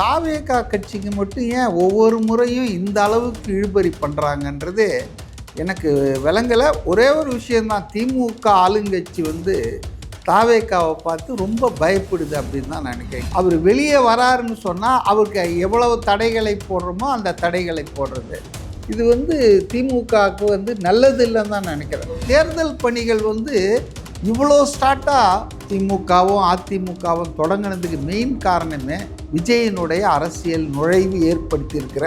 தாவேகா கட்சிக்கு மட்டும் ஏன் ஒவ்வொரு முறையும் இந்த அளவுக்கு இழுபறி பண்ணுறாங்கன்றது எனக்கு விளங்கலை. ஒரே ஒரு விஷயந்தான் திமுக ஆளுங்கட்சி வந்து தாவேக்காவை பார்த்து ரொம்ப பயப்படுது அப்படின்னு தான் நினைக்கிறேன். அவர் வெளியே வராருன்னு சொன்னால் அவருக்கு எவ்வளவு தடைகளை போடுறோமோ அந்த தடைகளை போடுறது. இது வந்து திமுகவுக்கு வந்து நல்லது இல்லைன்னு தான் நினைக்கிறேன். தேர்தல் பணிகள் வந்து இவ்வளோ ஸ்டார்ட்டாக திமுகவும் அதிமுகவும் தொடங்கினதுக்கு மெயின் காரணமே விஜயனுடைய அரசியல் நுழைவு ஏற்படுத்தியிருக்கிற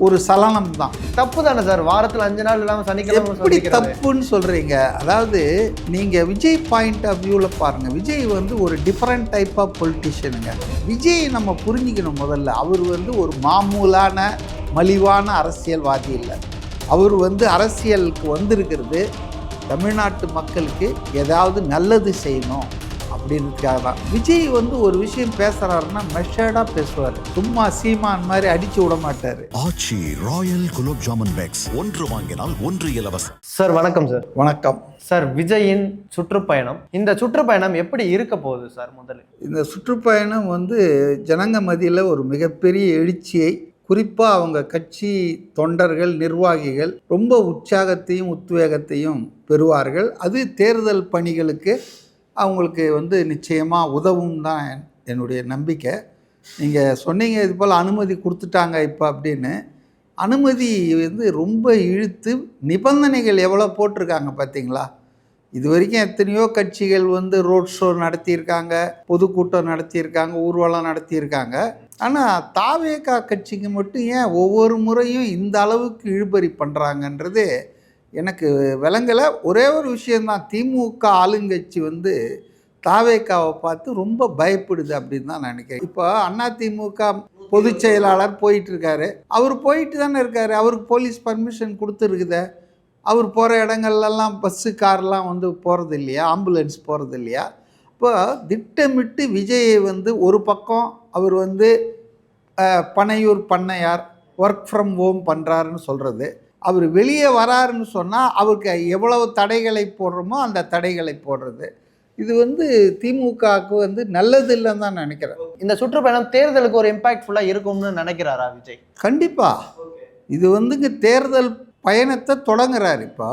ஒரு சலனம் தான். தப்பு தானே சார்? வாரத்துல அஞ்சு நாள் இல்லாம சனிக்கிழமை எப்படி தப்புன்னு சொல்கிறீங்க அதாவது நீங்கள் விஜய் பாயிண்ட் ஆஃப் வியூவில் பாருங்கள் விஜய் வந்து ஒரு டிஃப்ரெண்ட் டைப் ஆஃப் பொலிட்டிஷியனுங்க விஜய் நம்ம புரிஞ்சுக்கணும் முதல்ல. அவர் வந்து ஒரு மாமூலான மலிவான அரசியல்வாதி இல்லை. அவர் வந்து அரசியலுக்கு வந்திருக்கிறது. தமிழ்நாட்டு மக்களுக்கு ஏதாவது நல்லது செய்யணும் அப்படின்றதுக்காக தான். விஜய் வந்து ஒரு விஷயம் பேசுகிறாருன்னா மெஷர்டாக பேசுவார். சும்மா சீமான் மாதிரி அடித்து விட மாட்டார். Aachi royal gulab jamun packs. ஒன்று வாங்கினால் ஒன்று இலவசம். சார் வணக்கம் சார். வணக்கம். சார் விஜயின் சுற்றுப்பயணம். இந்த சுற்றுப்பயணம் எப்படி இருக்க போகுது சார் முதல்ல? இந்த சுற்றுப்பயணம் வந்து ஜனங்க மத்தியில் ஒரு மிகப்பெரிய எழுச்சியை குறிப்பாக அவங்க கட்சி தொண்டர்கள் நிர்வாகிகள் ரொம்ப உற்சாகத்தையும் உத்வேகத்தையும் பெறுவார்கள். அது தேர்தல் பணிகளுக்கு அவங்களுக்கு வந்து நிச்சயமாக உதவும் தான் என்- என்னுடைய நம்பிக்கை. நீங்கள் சொன்னீங்க இது போல் அனுமதி கொடுத்துட்டாங்க இப்போ அப்படின்னு. அனுமதி வந்து ரொம்ப இழுத்து நிபந்தனைகள் எவ்வளோ போட்டிருக்காங்க பார்த்தீங்களா? இது வரைக்கும் எத்தனையோ கட்சிகள் வந்து ரோட் ஷோ நடத்தியிருக்காங்க பொதுக்கூட்டம் நடத்தியிருக்காங்க ஊர்வலம் நடத்தியிருக்காங்க. ஆனால் தாவேகா கட்சிக்கு மட்டும் ஏன் ஒவ்வொரு முறையும் இந்த அளவுக்கு இழுபறி பண்ணுறாங்கன்றது எனக்கு விளங்கலை. ஒரே ஒரு விஷயந்தான் திமுக ஆளுங்கட்சி வந்து தாவேக்காவை பார்த்து ரொம்ப பயப்படுது அப்படின்னு தான் நினைக்கிறேன். இப்போ அதிமுக பொதுச் செயலாளர் போயிட்டு இருக்காரு அவர் போயிட்டு தானே இருக்காரு. அவருக்கு போலீஸ் பர்மிஷன் கொடுத்துருக்குதே. அவர் போகிற இடங்கள்லாம் பஸ்ஸு கார்லாம் வந்து போகிறது இல்லையா ஆம்புலன்ஸ் போகிறது இல்லையா இப்போ திட்டமிட்டு விஜயை வந்து ஒரு பக்கம் அவர் வந்து பனையூர் பண்ணையார் ஒர்க் ஃப்ரம் ஹோம் பண்ணுறாருன்னு சொல்கிறது அவர் வெளியே வராருன்னு சொன்னால் அவருக்கு எவ்வளவு தடைகளை போடுறோமோ அந்த தடைகளை போடுறது. இது வந்து திமுகவுக்கு வந்து நல்லது இல்லைன்னு தான் நினைக்கிறேன். இந்த சுற்றுப்பயணம் தேர்தலுக்கு ஒரு இம்பாக்ட்ஃபுல்லா இருக்கும்னு நினைக்கிறாரா விஜய்? கண்டிப்பாக இது வந்துங்க தேர்தல் பயணத்தை தொடங்குறாரு இப்போ.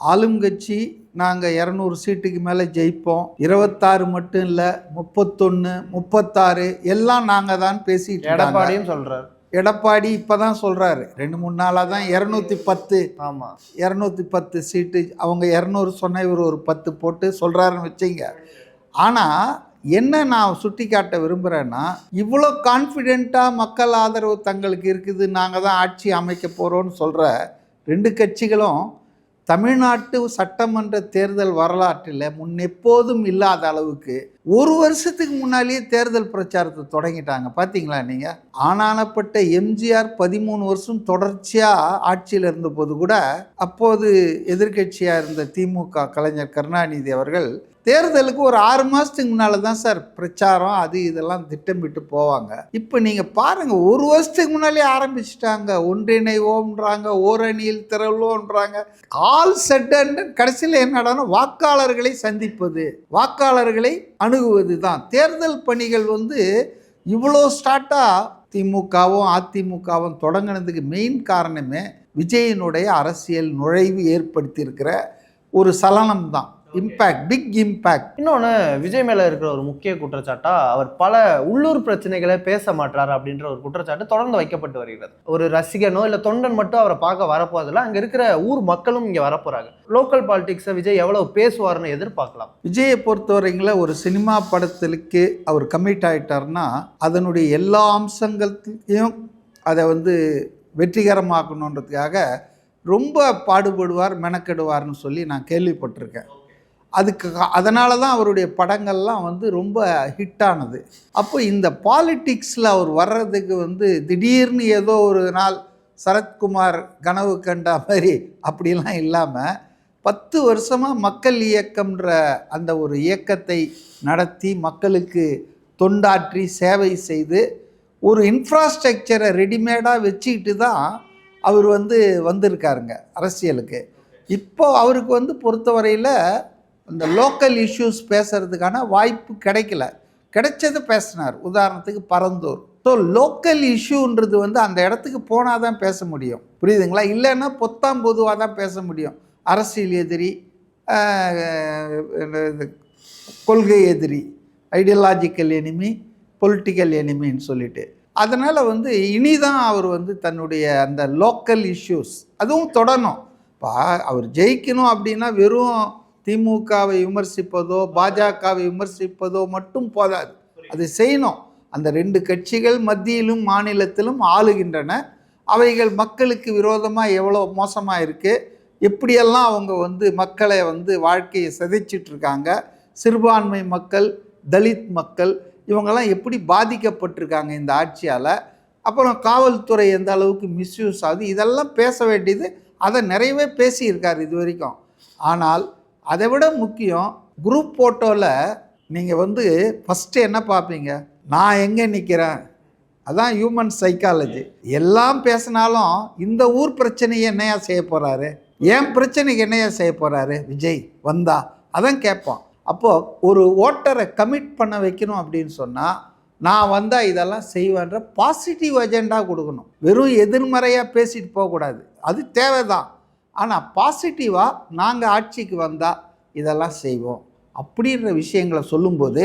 ஆளுங்கட்சி நாங்கள் இரநூறு சீட்டுக்கு மேலே ஜெயிப்போம். இருபத்தாறு மட்டும் இல்லை முப்பத்தொன்று முப்பத்தாறு எல்லாம் நாங்கள் தான் பேசிட்டு. எடப்பாடியும் சொல்றாரு. எடப்பாடி இப்போ தான் சொல்கிறாரு ரெண்டு மூணு நாளாக தான் இரநூத்தி பத்து. ஆமா. இரநூத்தி பத்து சீட்டு அவங்க இரநூறு சொன்ன இவர் ஒரு பத்து போட்டு சொல்கிறாருன்னு வச்சிங்க. ஆனால் என்ன நான் சுட்டி காட்ட விரும்புகிறேன்னா இவ்வளோ கான்ஃபிடெண்ட்டாக மக்கள் ஆதரவு தங்களுக்கு இருக்குது நாங்கள் தான் ஆட்சி அமைக்க போகிறோன்னு சொல்கிற ரெண்டு கட்சிகளும் தமிழ்நாட்டு சட்டமன்ற தேர்தல் வரலாற்றில் முன்னெப்போதும் இல்லாத அளவுக்கு ஒரு வருஷத்துக்கு முன்னாலேயே தேர்தல் பிரச்சாரத்தை தொடங்கிட்டாங்க. பார்த்தீங்களா நீங்கள் ஆனானப்பட்ட எம்ஜிஆர் பதிமூணு வருஷம் தொடர்ச்சியாக ஆட்சியில் இருந்தபோது கூட அப்போது எதிர்க்கட்சியாக இருந்த திமுக கலைஞர் கருணாநிதி அவர்கள் தேர்தலுக்கு ஒரு ஆறு மாதத்துக்கு முன்னால் தான் சார் பிரச்சாரம் அது இதெல்லாம் திட்டமிட்டு போவாங்க. இப்போ நீங்கள் பாருங்கள் ஒரு வருஷத்துக்கு முன்னாலே ஆரம்பிச்சிட்டாங்க. ஒன்றிணைவோன்றாங்க ஓரணியில் திரள்வோன்றாங்க ஆல் செட்டன்னு கடைசியில் என்னடான்னா வாக்காளர்களை சந்திப்பது வாக்காளர்களை அணுகுவது தான் தேர்தல் பணிகள் வந்து இவ்வளோ ஸ்டார்ட்டாக திமுகவும் அதிமுகவும் தொடங்கினதுக்கு மெயின் காரணமே விஜயனுடைய அரசியல் நுழைவு ஏற்படுத்தியிருக்கிற ஒரு சலனம் தான் இம்பேக்ட் பிக் இம்பேக்ட் இன்னொன்னு விஜய் மேல இருக்கிற ஒரு முக்கிய குற்றச்சாட்டா அவர் பல உள்ளூர் பிரச்சனைகளை பேச மாட்டாரு அப்படின்ற ஒரு குற்றச்சாட்டு தொடர்ந்து வைக்கப்பட்டு வருகிறது. ஒரு ரசிகனோ இல்ல தொண்டன் மட்டும் அவரை பார்க்க வரப்போதில்ல அங்க இருக்கிற ஊர் மக்களும் இங்க வரப்போறாங்க. லோக்கல் பாலிடிக்ஸை விஜய் எவ்வளவு பேசுவாருன்னு எதிர்பார்க்கலாம். விஜயை பொறுத்தவரைங்கள ஒரு சினிமா படத்திற்கு அவர் கமிட் ஆயிட்டார்னா அதனுடைய எல்லா அம்சங்களையும் அதை வந்து வெற்றிகரமாக்கணுன்றதுக்காக ரொம்ப பாடுபடுவார் மெனக்கெடுவார்னு சொல்லி நான் கேள்விப்பட்டிருக்கேன். அதுக்கு அதனால தான் அவருடைய படங்கள்லாம் வந்து ரொம்ப ஹிட்டானது. அப்போ இந்த பாலிட்டிக்ஸில் அவர் வர்றதுக்கு வந்து திடீர்னு ஏதோ ஒரு நாள் சரத்குமார் கனவு கண்ட மாதிரி அப்படிலாம் இல்லாமல் பத்து வருஷமாக மக்கள் இயக்கம்ன்ற அந்த ஒரு இயக்கத்தை நடத்தி மக்களுக்கு தொண்டாற்றி சேவை செய்து ஒரு இன்ஃப்ராஸ்ட்ரக்சரை ரெடிமேடாக வச்சுக்கிட்டு தான் அவர் வந்து வந்திருக்காருங்க அரசியலுக்கு. இப்போ அவருக்கு வந்து பொறுத்தவரையில் இந்த லோக்கல் இஷ்யூஸ் பேசுகிறதுக்கான வாய்ப்பு கிடைக்கல. கிடைச்சது பேசினார். உதாரணத்துக்கு பரந்தூர். ஸோ லோக்கல் இஷ்யூன்றது வந்து அந்த இடத்துக்கு போனால் தான் பேச முடியும். புரியுதுங்களா? இல்லைன்னா பொத்தாம் பொதுவாக தான் பேச முடியும். அரசியல் எதிரி கொள்கை எதிரி ஐடியாலாஜிக்கல் எனிமி பொலிட்டிக்கல் எனிமின்னு சொல்லிட்டு. அதனால் வந்து இனிதான் அவர் வந்து தன்னுடைய அந்த லோக்கல் இஷ்யூஸ் அதுவும் தொடணும். இப்போ அவர் ஜெயிக்கணும் அப்படின்னா வெறும் திமுகவை விமர்சிப்பதோ பாஜகவை விமர்சிப்பதோ மட்டும் போதாது. அது செய்யணும். அந்த ரெண்டு கட்சிகள் மத்தியிலும் மாநிலத்திலும் ஆளுகின்றன. அவைகள் மக்களுக்கு விரோதமாக எவ்வளோ மோசமாக இருக்குது எப்படியெல்லாம் அவங்க வந்து மக்களை வந்து வாழ்க்கையை சிதைச்சிட்ருக்காங்க? சிறுபான்மை மக்கள் தலித் மக்கள் இவங்கெல்லாம் எப்படி பாதிக்கப்பட்டிருக்காங்க இந்த ஆட்சியால்? அப்புறம் காவல்துறை எந்த அளவுக்கு மிஸ்யூஸ் ஆகுது? இதெல்லாம் பேச வேண்டியது அதை நிறையவே பேசியிருக்கார் இது வரைக்கும். ஆனால் அதை விட முக்கியம் குரூப் ஃபோட்டோவில் நீங்கள் வந்து ஃபஸ்ட்டு என்ன பார்ப்பீங்க? நான் எங்கே நிற்கிறேன்? அதான் ஹியூமன் சைக்காலஜி எல்லாம் பேசினாலும் இந்த ஊர் பிரச்சனையை என்னையா செய்ய போகிறாரு என் பிரச்சனைக்கு என்னையா செய்ய போகிறாரு விஜய் வந்தா. அதான் கேட்போம் அப்போது ஒரு ஓட்டரை கமிட் பண்ண வைக்கணும் அப்படின்னு சொன்னால் நான் வந்தால் இதெல்லாம் செய்வேன்ற பாசிட்டிவ் அஜெண்டா கொடுக்கணும். வெறும் எதிர்மறையாக பேசிட்டு போகக்கூடாது. அது தேவைதான். ஆனால் பாசிட்டிவாக நாங்கள் ஆட்சிக்கு வந்தால் இதெல்லாம் செய்வோம். அப்படின்ற விஷயங்களை சொல்லும்போது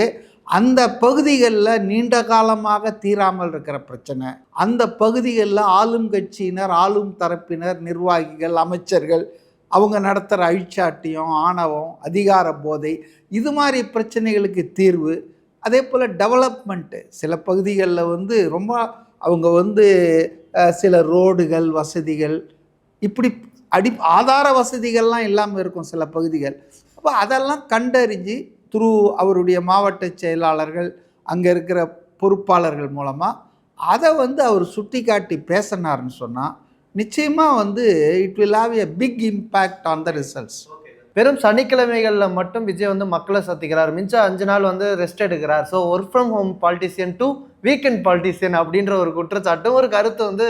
அந்த பகுதிகளில் நீண்ட காலமாக தீராமல் இருக்கிற பிரச்சனை. அந்த பகுதிகளில் ஆளும் கட்சியினர் ஆளும் தரப்பினர் நிர்வாகிகள் அமைச்சர்கள் அவங்க நடத்துகிற அழிச்சாட்டியம் ஆணவம் அதிகார போதை இது மாதிரி பிரச்சனைகளுக்கு தீர்வு. அதே போல் டெவலப்மெண்ட்டு சில பகுதிகளில் வந்து ரொம்ப அவங்க வந்து சில ரோடுகள் வசதிகள் இப்படி அடி ஆதார வசதிகள்லாம் இல்லாமல் இருக்கும் சில பகுதிகள். அப்போ அதெல்லாம் கண்டறிஞ்சு த்ரூ அவருடைய மாவட்ட செயலாளர்கள் அங்கே இருக்கிற பொறுப்பாளர்கள் மூலமாக அதை வந்து அவர் சுட்டி காட்டி பேசினார்னு சொன்னால் நிச்சயமாக வந்து it will have a big impact on the results வெறும் சனிக்கிழமைகளில் மட்டும் விஜய் வந்து மக்களை சத்திக்கிறார் மிச்சம் அஞ்சு நாள் வந்து ரெஸ்ட் எடுக்கிறார். So work from home politician to weekend politician அப்படின்ற ஒரு குற்றச்சாட்டும் ஒரு கருத்து வந்து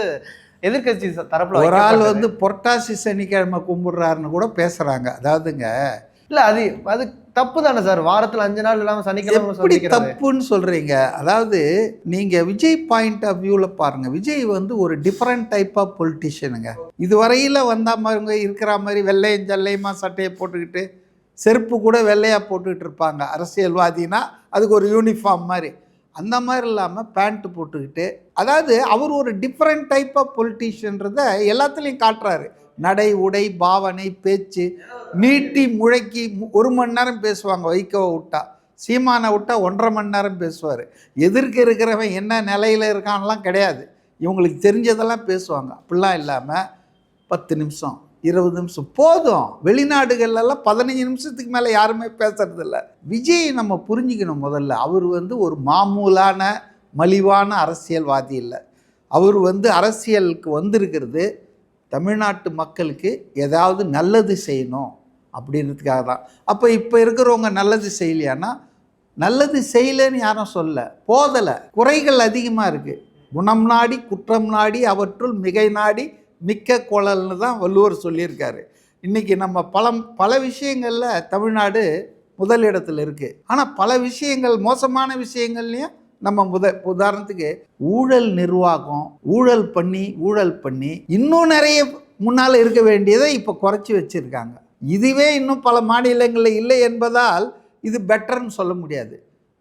எதிர்க்கட்சி தரப்புல ஒரு ஆள். வந்து புரட்டாசி சனிக்கிழமை கும்பிடுறாருன்னு கூட பேசுகிறாங்க அதாவதுங்க இல்ல அது அது தப்பு தானே சார்? வாரத்துல அஞ்சு நாள் இல்லாம சனிக்கிழமை எப்படி தப்புன்னு சொல்கிறீங்க அதாவது நீங்கள் விஜய் பாயிண்ட் ஆஃப் வியூவில் பாருங்கள் விஜய் வந்து ஒரு டிஃப்ரெண்ட் டைப் ஆஃப் பொலிட்டிஷியனுங்க இதுவரையில் வந்த மாதிரி இருக்கிற மாதிரி வெள்ளையும் ஜல்லையுமா சட்டையை போட்டுக்கிட்டு செருப்பு கூட வெள்ளையாக போட்டுக்கிட்டு இருப்பாங்க. அரசியல்வாதினா அதுக்கு ஒரு யூனிஃபார்ம் மாதிரி. அந்த மாதிரி இல்லாமல் பேண்ட்டு போட்டுக்கிட்டு அதாவது அவர் ஒரு டிஃப்ரெண்ட் டைப் ஆஃப் பொலிட்டிஷியன்றதை எல்லாத்துலேயும் காட்டுறாரு. நடை உடை பாவனை பேச்சு நீட்டி முழக்கி மு- ஒரு மணி நேரம் பேசுவாங்க வைகோவை விட்டா. சீமானை விட்டா ஒன்றரை மணி நேரம் பேசுவார். எதிர்க்க இருக்கிறவன் என்ன நிலையில் இருக்கான்லாம் கிடையாது. இவங்களுக்கு தெரிஞ்சதெல்லாம் பேசுவாங்க. அப்படிலாம் இல்லாமல் பத்து நிமிஷம் இருபது நிமிஷம் போதும். வெளிநாடுகள்லாம் பதினஞ்சு நிமிஷத்துக்கு மேலே யாருமே பேசுறதில்ல. விஜய் நம்ம புரிஞ்சுக்கணும் முதல்ல. அவர் வந்து ஒரு மாமூலான மலிவான அரசியல்வாதி இல்லை. அவர் வந்து அரசியலுக்கு வந்திருக்கிறது தமிழ்நாட்டு மக்களுக்கு ஏதாவது நல்லது செய்யணும் அப்படின்றதுக்காக தான். அப்போ இப்போ இருக்கிறவங்க நல்லது செய்யலையானா நல்லது செய்யலைன்னு யாரும் சொல்ல போதலை குறைகள் அதிகமாக இருக்குது குணம் நாடி குற்றம் நாடி அவற்றுள் மிகை நாடி மிக்க குழல்னு தான் வள்ளுவர் சொல்லியிருக்காரு. இன்றைக்கி நம்ம பல பல விஷயங்களில் தமிழ்நாடு முதலிடத்தில் இருக்குது ஆனால் பல விஷயங்கள் மோசமான விஷயங்கள்லையும் நம்ம முத உதாரணத்துக்கு ஊழல் நிர்வாகம் ஊழல் பண்ணி ஊழல் பண்ணி இன்னும் நிறைய முன்னால் இருக்க வேண்டியதை இப்போ குறைச்சி வச்சுருக்காங்க. இதுவே இன்னும் பல மாநிலங்களில் இல்லை என்பதால் இது பெட்டர்னு சொல்ல முடியாது.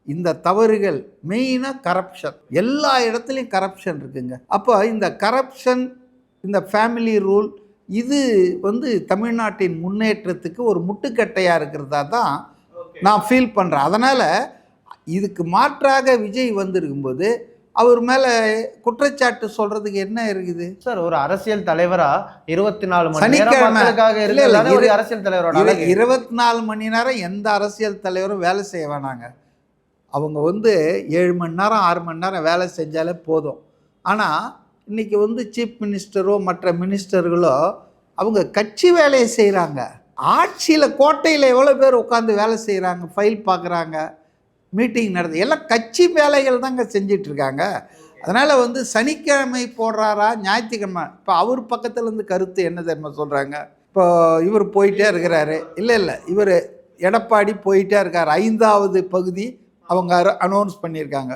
இந்த தவறுகள் மெயினாக கரப்ஷன் எல்லா இடத்துலையும் கரப்ஷன் இருக்குங்க. அப்போ இந்த கரப்ஷன் இந்த ஃபேமிலி ரூல் இது வந்து தமிழ்நாட்டின் முன்னேற்றத்துக்கு ஒரு முட்டுக்கட்டையாக இருக்கிறதா தான் நான் ஃபீல் பண்ணுறேன் அதனால் இதுக்கு மாற்றாக விஜய் வந்திருக்கும்போது அவர் மேலே குற்றச்சாட்டு சொல்கிறதுக்கு என்ன இருக்குது? சார் ஒரு அரசியல் தலைவரா இருபத்தி நாலு மணி நேரம் அரசியல் தலைவரோட. இருபத்தி நாலு மணி நேரம் எந்த அரசியல் தலைவரும் வேலை செய்ய வேணாங்க. அவங்க வந்து ஏழு மணி நேரம் ஆறு மணி நேரம் வேலை செஞ்சாலே போதும். ஆனால் இன்னைக்கு வந்து சீஃப் மினிஸ்டரோ மற்ற மினிஸ்டர்களோ அவங்க கட்சி வேலையை செய்கிறாங்க ஆட்சியில் கோட்டையில் எவ்வளோ பேர் உட்காந்து வேலை செய்கிறாங்க ஃபைல் பார்க்குறாங்க. மீட்டிங் நடத்து எல்லாம் கட்சி வேலைகள் தாங்க செஞ்சிட்டு இருக்காங்க அதனால் வந்து சனிக்கிழமை போடுறாரா ஞாயிற்றுக்கிழமை? இப்போ அவர் பக்கத்துல இருந்து கருத்து என்ன தெரியுமா சொல்கிறாங்க இப்போ இவர் போயிட்டே இருக்கிறாரு. இல்லை இல்லை இவர் எடப்பாடி போயிட்டே இருக்கார். ஐந்தாவது பகுதி அவங்க அனௌன்ஸ் பண்ணியிருக்காங்க.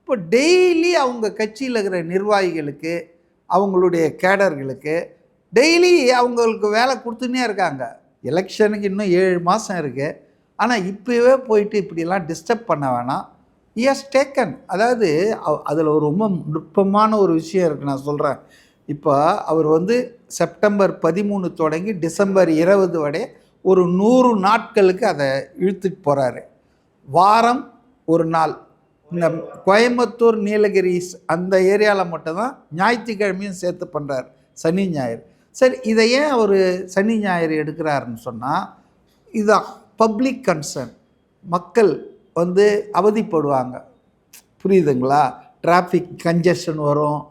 இப்போ டெய்லி அவங்க கட்சியில் இருக்கிற நிர்வாகிகளுக்கு அவங்களுடைய கேடர்களுக்கு டெய்லி அவங்களுக்கு வேலை கொடுத்துன்னே இருக்காங்க. எலெக்ஷனுக்கு இன்னும் ஏழு மாதம் இருக்குது ஆனால் இப்போவே போயிட்டு இப்படிலாம் டிஸ்டர்ப் பண்ண வேணாம். இஎஸ் டேக்கன் அதாவது அதில் ஒரு ரொம்ப நுட்பமான ஒரு விஷயம் இருக்குது நான் சொல்கிறேன் இப்போ அவர் வந்து செப்டம்பர் பதிமூணு தொடங்கி டிசம்பர் இருபது வரை ஒரு நூறு நாட்களுக்கு அதை இழுத்துட்டு போகிறாரு வாரம் ஒரு நாள். இந்த கோயம்புத்தூர் நீலகிரிஸ் அந்த ஏரியாவில் மட்டும்தான் ஞாயிற்றுக்கிழமையும் சேர்த்து பண்ணுறார் சனி ஞாயிறு. சரி இதை ஏன் அவர் சனி ஞாயிறு எடுக்கிறாருன்னு சொன்னால் இதுதான் பப்ளிக் கன்சர்ன் மக்கள் வந்து அவதிப்படுவாங்க. புரியுதுங்களா? டிராஃபிக் கன்ஜஷன் வரும்.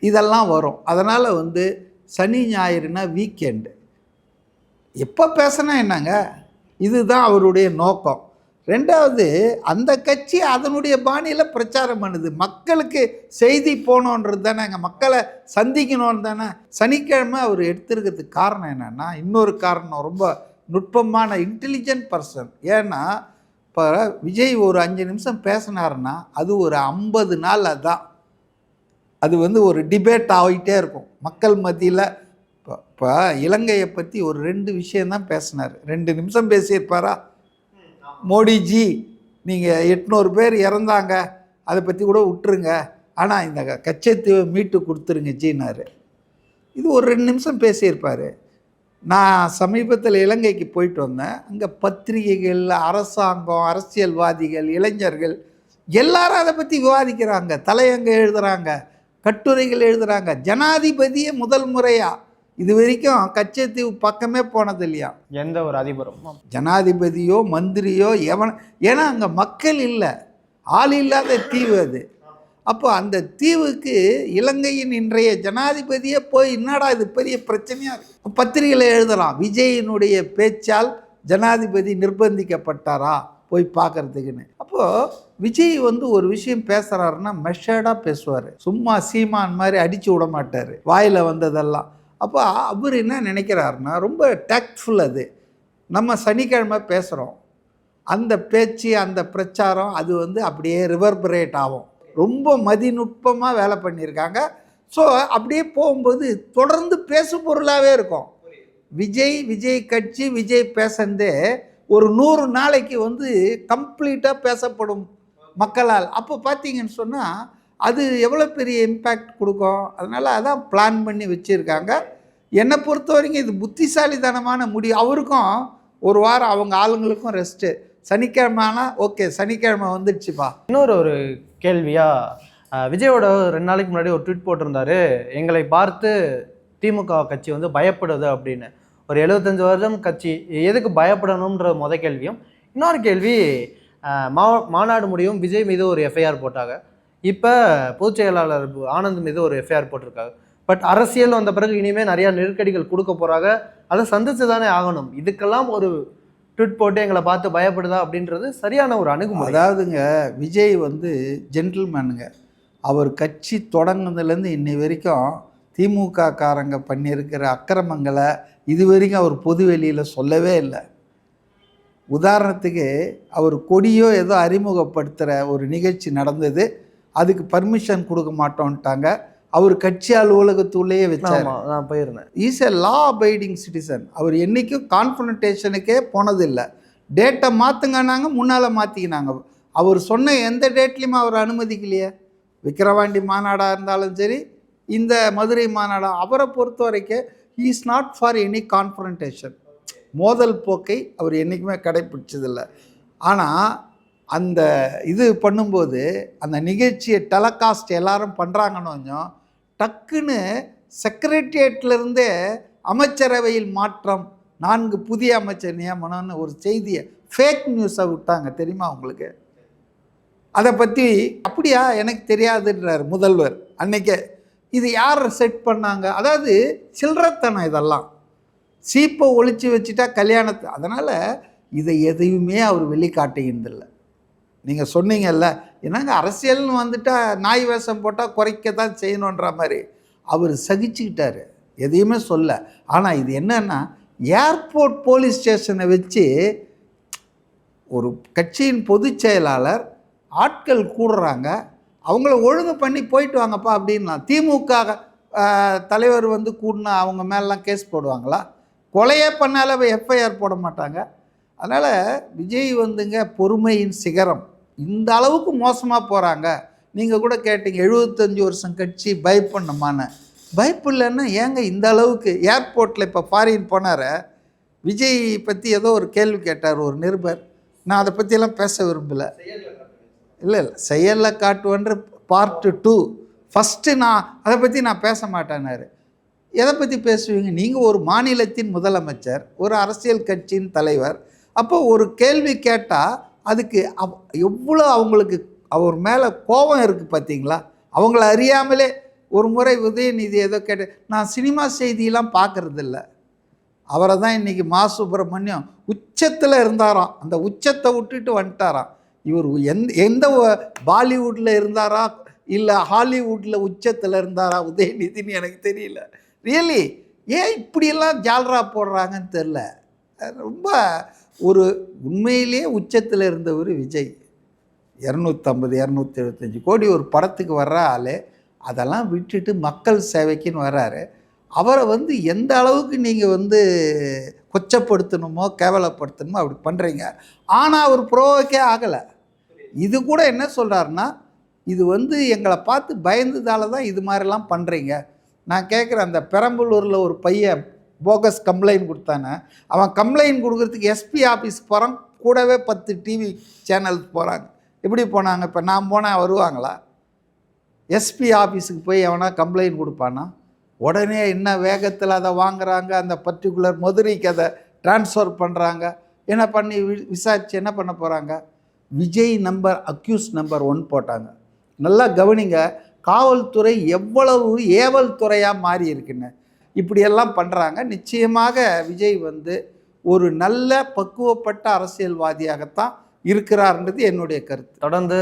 இதெல்லாம் வரும். அதனால் வந்து சனி ஞாயிறுனா வீக்கெண்டு எப்போ பேசினா என்னங்க? இதுதான் அவருடைய நோக்கம். ரெண்டாவது அந்த கட்சி அதனுடைய பாணியில் பிரச்சாரம் பண்ணுது. மக்களுக்கு செய்தி போகணுன்றது தானே எங்கள் மக்களை சந்திக்கணும்னு தானே. சனிக்கிழமை அவர் எடுத்துருக்கிறதுக்கு காரணம் என்னென்னா இன்னொரு காரணம் ரொம்ப நுட்பமான இன்டெலிஜென்ட் பர்சன் ஏன்னா இப்போ விஜய் ஒரு அஞ்சு நிமிஷம் பேசினாருன்னா அது ஒரு ஐம்பது நாள் அதான். அது வந்து ஒரு டிபேட் ஆகிட்டே இருக்கும். மக்கள் மத்தியில் இப்போ இப்போ இலங்கையை பற்றி ஒரு ரெண்டு விஷயந்தான் பேசினார். ரெண்டு நிமிஷம் பேசியிருப்பாரா? மோடிஜி நீங்கள் எட்நூறு பேர் இறந்தாங்க. அதை பற்றி கூட விட்டுருங்க. ஆனால் இந்த க- கச்சத்தீவை மீட்டு கொடுத்துருங்க ஜீனார் இது ஒரு ரெண்டு நிமிஷம் பேசியிருப்பார். நான் சமீபத்தில் இலங்கைக்கு போயிட்டு வந்தேன். அங்கே பத்திரிகைகள் அரசாங்கம் அரசியல்வாதிகள் இளைஞர்கள் எல்லாரும் அதை பற்றி விவாதிக்கிறாங்க. தலையங்க எழுதுகிறாங்க கட்டுரைகள் எழுதுகிறாங்க ஜனாதிபதியே முதல் முறையாக இது வரைக்கும் கச்சத்தீவு பக்கமே போனது இல்லையா? எந்த ஒரு அதிபரும். ஜனாதிபதியோ மந்திரியோ எவன் ஏன்னா அங்கே மக்கள் இல்லை. ஆள் இல்லாத தீவு அது. அப்போ அந்த தீவுக்கு இலங்கையின் இன்றைய ஜனாதிபதியே போய் என்னடா இது பெரிய பிரச்சனையாக இருக்கு? பத்திரிகையில் எழுதலாம் விஜயினுடைய பேச்சால் ஜனாதிபதி நிர்பந்திக்கப்பட்டாரா? போய் பார்க்கறதுக்குன்னு. அப்போது விஜய் வந்து ஒரு விஷயம் பேசுகிறாருன்னா மெஷர்டாக பேசுவார். சும்மா சீமான் மாதிரி அடித்து விட மாட்டார் வாயில் வந்ததெல்லாம். அப்போ அவர் என்ன நினைக்கிறாருன்னா ரொம்ப டேக்ட்ஃபுல் அது. நம்ம சனிக்கிழமை பேசுகிறோம் அந்த பேச்சு அந்த பிரச்சாரம் அது வந்து அப்படியே ரிவர்பரேட் ஆகும். ரொம்ப மதிநுட்பமாக வேலை பண்ணியிருக்காங்க. ஸோ அப்படியே போகும்போது தொடர்ந்து பேசு பொருளாகவே இருக்கும். விஜய் விஜய் கட்சி விஜய் பேசந்தே ஒரு நூறு நாளைக்கு வந்து கம்ப்ளீட்டாக பேசப்படும் மக்களால். அப்போ பார்த்தீங்கன்னு சொன்னால் அது எவ்வளோ பெரிய இம்பேக்ட் கொடுக்கும்? அதனால் அதான் பிளான் பண்ணி வச்சுருக்காங்க. என்னை பொறுத்த வரைக்கும் இது புத்திசாலித்தனமான முடிவு அவருக்கும் ஒரு வாரம் அவங்க ஆளுங்களுக்கும் ரெஸ்ட்டு சனிக்கிழமை ஆனால் ஓகே சனிக்கிழமை வந்துடுச்சுப்பா. இன்னொரு ஒரு கேள்வியா? விஜயோட ரெண்டு நாளைக்கு முன்னாடி ஒரு ட்வீட் போட்டிருந்தாரு. எங்களை பார்த்து திமுக கட்சி வந்து பயப்படுது அப்படின்னு. ஒரு எழுபத்தஞ்சு வருடம் கட்சி எதுக்கு பயப்படணுன்ற முத கேள்வியும். இன்னொரு கேள்வி மா மாநாடு முடியும் விஜய் மீது ஒரு எஃப்ஐஆர் போட்டாங்க. இப்போ பொதுச் செயலாளர் ஆனந்த் மீது ஒரு எஃப்ஐஆர் போட்டிருக்காங்க பட் அரசியல் வந்த பிறகு இனிமேல் நிறையா நெருக்கடிகள் கொடுக்க போகிறாங்க அதை சந்தித்து தானே ஆகணும். இதுக்கெல்லாம் ஒரு ட்விட் போட்டு எங்களை பார்த்து பயப்படுதா அப்படின்றது சரியான ஒரு அணுகுமுறை. அதாவதுங்க விஜய் வந்து ஜென்டில்மேனுங்க அவர் கட்சி தொடங்குனதுலேருந்து இன்னி வரைக்கும் திமுக காரங்க பண்ணியிருக்கிற அக்கிரமங்களை இது வரைக்கும் அவர் பொது வெளியில் சொல்லவே இல்லை. உதாரணத்துக்கு அவர் கொடியோ ஏதோ அறிமுகப்படுத்துகிற ஒரு நிகழ்ச்சி நடந்தது. அதுக்கு பர்மிஷன் கொடுக்க மாட்டோன்ட்டாங்க அவர் கட்சி அலுவலகத்துள்ளேயே வச்சார். நான் போயிருந்தேன். Is a law abiding citizen அவர் என்றைக்கும் கான்ஃபரன்டேஷனுக்கே போனதில்லை. டேட்டை மாற்றுங்கன்னாங்க முன்னால் மாற்றிக்கினாங்க அவர் சொன்ன எந்த டேட்லையுமே அவர் அனுமதிக்கலையே. விக்கிரவாண்டி மாநாடாக இருந்தாலும் சரி இந்த மதுரை மாநாடா அவரை பொறுத்த வரைக்கும் is not for any confrontation மோதல் போக்கை அவர் என்றைக்குமே கடைப்பிடிச்சதில்லை. ஆனால் அந்த இது பண்ணும்போது அந்த நிகழ்ச்சியை டெலகாஸ்ட் எல்லாரும் பண்ணுறாங்கன்னு கொஞ்சம் டக்குன்னு செக்ரட்டேரியட்லேருந்தே அமைச்சரவையில் மாற்றம் நான்கு புதிய அமைச்சர் நியமனம்னு ஒரு செய்தியை ஃபேக் நியூஸை விட்டாங்க தெரியுமா உங்களுக்கு? அதை பற்றி அப்படியா? எனக்கு தெரியாதுன்றார் முதல்வர் அன்னைக்கே. இது யார் செட் பண்ணாங்க? அதாவது சில்லறத்தனம் இதெல்லாம். சீப்பை ஒழிச்சு வச்சுட்டா கல்யாணத்தை அதனால் இதை எதையுமே அவர் வெளிக்காட்டுகின்றில்லை. நீங்கள் சொன்னீங்கல்ல என்னங்க அரசியல்னு வந்துட்டால் நாய் வேஷம் போட்டால் குறைக்க தான் செய்யணுன்ற மாதிரி. அவர் சகிச்சுக்கிட்டார். எதையுமே சொல்ல. ஆனால் இது என்னன்னா ஏர்போர்ட் போலீஸ் ஸ்டேஷனை வச்சு ஒரு கட்சியின் பொதுச் செயலாளர் ஆட்கள் கூடுறாங்க. அவங்கள ஒழுங்கு பண்ணி போயிட்டு வாங்கப்பா அப்படின்லாம் திமுக தலைவர் வந்து கூடினா அவங்க மேலாம் கேஸ் போடுவாங்களா? கொலையே பண்ணால எஃப்ஐஆர் போட மாட்டாங்க. அதனால் விஜய் வந்துங்க பொறுமையின் சிகரம். இந்த அளவுக்கு மோசமாக போகிறாங்க நீங்கள் கூட கேட்டீங்க எழுபத்தஞ்சி வருஷம் கட்சி பயப்படணுமான்னு. பயப்பில்லைன்னா ஏங்க இந்த அளவுக்கு ஏர்போர்ட்டில் இப்போ ஃபாரின் போனார? விஜய் பற்றி ஏதோ ஒரு கேள்வி கேட்டார் ஒரு நிருபர். நான் அதை பற்றியெல்லாம் பேச விரும்பலை. இல்லை இல்லை செயலில் காட்டுவன்ற பார்ட்டு டூ ஃபஸ்ட்டு நான் அதை பற்றி நான் பேச மாட்டேனாரு எதை பற்றி பேசுவீங்க? நீங்கள் ஒரு மாநிலத்தின் முதலமைச்சர் ஒரு அரசியல் கட்சியின் தலைவர். அப்போ ஒரு கேள்வி கேட்டால் அதுக்கு அவ் எவ்வளோ அவங்களுக்கு அவர் மேலே கோபம் இருக்குது பார்த்தீங்களா? அவங்கள அறியாமலே ஒரு முறை உதயநிதி ஏதோ கேட்டு நான் சினிமா செய்தியெல்லாம் பார்க்கறதில்ல. அவரை தான் இன்றைக்கி மா. சுப்பிரமணியம் உச்சத்தில் இருந்தாராம். அந்த உச்சத்தை விட்டுட்டு வந்துட்டாராம். இவர் எந்த எந்த பாலிவுட்டில் இருந்தாரா? இல்லை ஹாலிவுட்டில் உச்சத்தில் இருந்தாரா உதயநிதின்னு எனக்கு தெரியல. ரியலி ஏன் இப்படியெல்லாம் ஜால்ரா போடுறாங்கன்னு தெரில ரொம்ப ஒரு உண்மையிலேயே உச்சத்தில் இருந்தவர் விஜய். இரநூத்தம்பது இரநூத்தி எழுபத்தஞ்சி கோடி ஒரு படத்துக்கு வர்ற ஆள். அதெல்லாம் விட்டுட்டு மக்கள் சேவைக்குன்னு வர்றாரு. அவரை வந்து எந்த அளவுக்கு நீங்கள் வந்து கொச்சப்படுத்தணுமோ கேவலப்படுத்தணுமோ அப்படி பண்ணுறீங்க ஆனால் அவர் ப்ரோவோக்கே ஆகலை. இது கூட என்ன சொல்கிறாருன்னா இது வந்து எங்களை பார்த்து பயந்ததால தான் இது மாதிரிலாம் பண்ணுறீங்க நான் கேட்குறேன் அந்த பெரம்பலூரில் ஒரு பையன் போகஸ் கம்ப்ளைண்ட் கொடுத்தானே? அவன் கம்ப்ளைண்ட் கொடுக்குறதுக்கு எஸ்பி ஆஃபீஸ் போகிறான் கூடவே பத்து டிவி சேனல் போகிறாங்க எப்படி போனாங்க? இப்போ நான் போனால் வருவாங்களா? எஸ்பி ஆஃபீஸுக்கு போய் எவனா கம்ப்ளைண்ட் கொடுப்பானா? உடனே என்ன வேகத்தில் அதை வாங்குறாங்க? அந்த பர்டிகுலர் மதுரைக்கு அதை ட்ரான்ஸ்ஃபர் பண்ணுறாங்க என்ன பண்ணி வி- என்ன பண்ண போகிறாங்க Vijay number accuse number one போட்டாங்க. நல்லா கவனிங்க. காவல்துறை எவ்வளவு ஏவல் துறையாக மாறி இருக்குன்னு. இப்படியெல்லாம் பண்ணுறாங்க நிச்சயமாக விஜய் வந்து ஒரு நல்ல பக்குவப்பட்ட அரசியல்வாதியாகத்தான் இருக்கிறார்ன்றது என்னுடைய கருத்து. தொடர்ந்து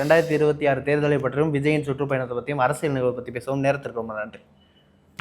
ரெண்டாயிரத்தி இருபத்தி ஆறு தேர்தலை பற்றியும் விஜயின் சுற்றுப்பயணத்தை பற்றியும் அரசியல் நிகழ்வு பற்றி பேசவும் நேரத்திற்கு ரொம்ப நன்றி.